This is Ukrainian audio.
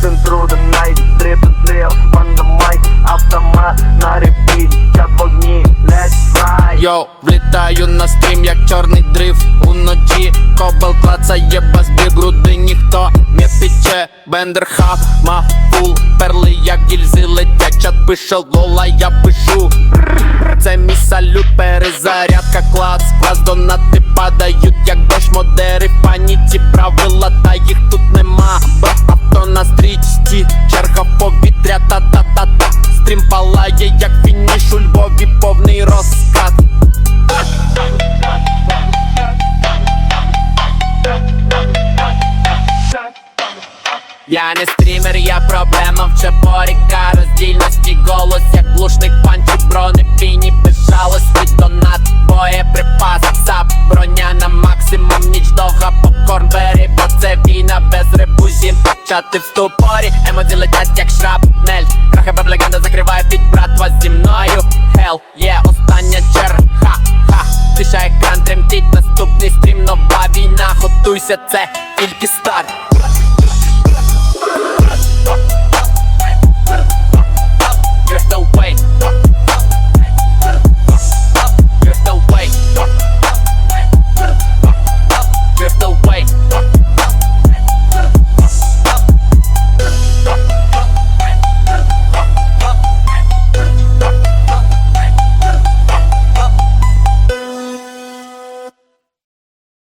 through the night Drip drill on the mic Автомат на репіт. Чат вогні, let's ride. Йоу, влітаю на стрім, як чорний дрифт уночі Кобел клацає бас-біт, груди ніхто не піче Бендерхаб, мафул, перли як гільзи летять. Чат пише лола, я пишу. Це мій салют, перезарядка, клас, клас Донати падають, Стрім палає, як фініш у Львові, повний розкат. Я не стрімер, я проблема в чепоріка. Роздільності голос, як глушник панчі бронепіні Безжалості донат, боєприпас Сап, броня на максимум, ніч довга попкорн бері Бо це війна без ребусів Чати в ступорі, емоції летять як шрапнель Хел, є остання черга Ха, тиша екран тремтить, наступний стрім, нова війна Готуйся, це тільки